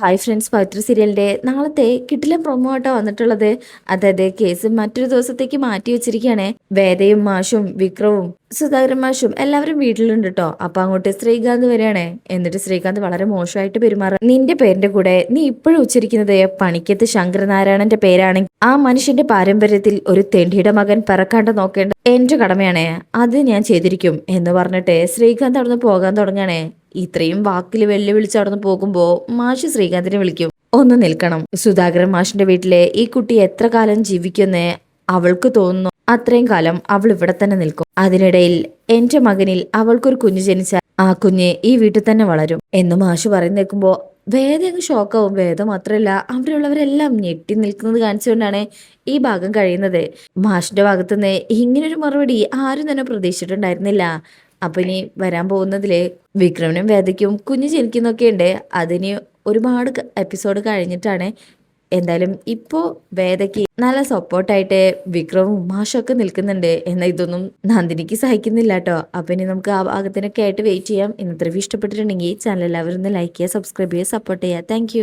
Hi friends പവിത്ര സീരിയലിന്റെ നാളത്തെ കിട്ടില promo ആട്ടോ വന്നിട്ടുള്ളത്. അതായത് കേസ് മറ്റൊരു ദിവസത്തേക്ക് മാറ്റി വെച്ചിരിക്കുകയാണ്. വേദയും മാഷും വിക്രവും സുധാകരൻ മാഷും എല്ലാവരും വീട്ടിലുണ്ട് കേട്ടോ അപ്പൊ അങ്ങോട്ട് ശ്രീകാന്ത് വരെയാണ് എന്നിട്ട് ശ്രീകാന്ത് വളരെ മോശമായിട്ട് പെരുമാറ. നിന്റെ പേരിന്റെ കൂടെ നീ ഇപ്പോഴും ഉച്ചരിക്കുന്നത് പണിക്കത്ത് ശങ്കരനാരായണന്റെ പേരാണെങ്കിൽ ആ മനുഷ്യന്റെ പാരമ്പര്യത്തിൽ ഒരു തെണ്ടിയുടെ മകൻ പിറക്കാണ്ട് നോക്കേണ്ട എന്റെ കടമയാണ്. അത് ഞാൻ ചെയ്തിരിക്കും എന്ന് പറഞ്ഞിട്ട് ശ്രീകാന്ത് അവിടുന്ന് പോകാൻ തുടങ്ങുകയാണേ. ഇത്രയും വാക്കിൽ വെല്ലുവിളിച്ച് അവിടുന്ന് പോകുമ്പോ മാഷ് ശ്രീകാന്തിനെ വിളിക്കും. ഒന്ന് നിൽക്കണം. സുധാകരൻ മാഷിന്റെ വീട്ടിലെ ഈ കുട്ടി എത്ര കാലം ജീവിക്കുമെന്ന് അവൾക്ക് തോന്നുന്നു. അത്രയും കാലം അവൾ ഇവിടെ തന്നെ നിൽക്കും. അതിനിടയിൽ എന്റെ മകനിൽ അവൾക്കൊരു കുഞ്ഞ് ജനിച്ചാൽ ആ കുഞ്ഞ് ഈ വീട്ടിൽ തന്നെ വളരും. എന്ന് മാഷ് പറയുന്ന നിൽക്കുമ്പോ വേദ അങ്ങ് ഷോക്കാവും. വേദ മാത്രമല്ല അവിടെയുള്ളവരെല്ലാം ഞെട്ടി നിൽക്കുന്നത് കാണിച്ചുകൊണ്ടാണ് ഈ ഭാഗം കഴിയുന്നത്. മാഷിന്റെ ഭാഗത്തുനിന്ന് ഇങ്ങനൊരു മറുപടി ആരും തന്നെ പ്രതീക്ഷിച്ചിട്ടുണ്ടായിരുന്നില്ല. അപ്പൊ ഇനി വരാൻ പോകുന്നതിൽ വിക്രമനും വേദയ്ക്കും കുഞ്ഞ് ജനിക്കുന്നൊക്കെ ഉണ്ട് അതിന് ഒരുപാട് എപ്പിസോഡ് കഴിഞ്ഞിട്ടാണ് എന്തായാലും ഇപ്പോൾ വേദയ്ക്ക് നല്ല സപ്പോർട്ടായിട്ട് വിക്രമും മാഷൊക്കെ നിൽക്കുന്നുണ്ട് എന്നാൽ ഇതൊന്നും നന്ദിനിക്ക് സഹിക്കുന്നില്ല കേട്ടോ അപ്പം ഇനി നമുക്ക് ആ ഭാഗത്തിനൊക്കെ ആയിട്ട് വെയിറ്റ് ചെയ്യാം. ഇന്നത്തെ ഇഷ്ടപ്പെട്ടിട്ടുണ്ടെങ്കിൽ ചാനൽ എല്ലാവരും ഒന്ന് ലൈക്ക് ചെയ്യുക സബ്സ്ക്രൈബ് ചെയ്യുക സപ്പോർട്ട് ചെയ്യുക. താങ്ക്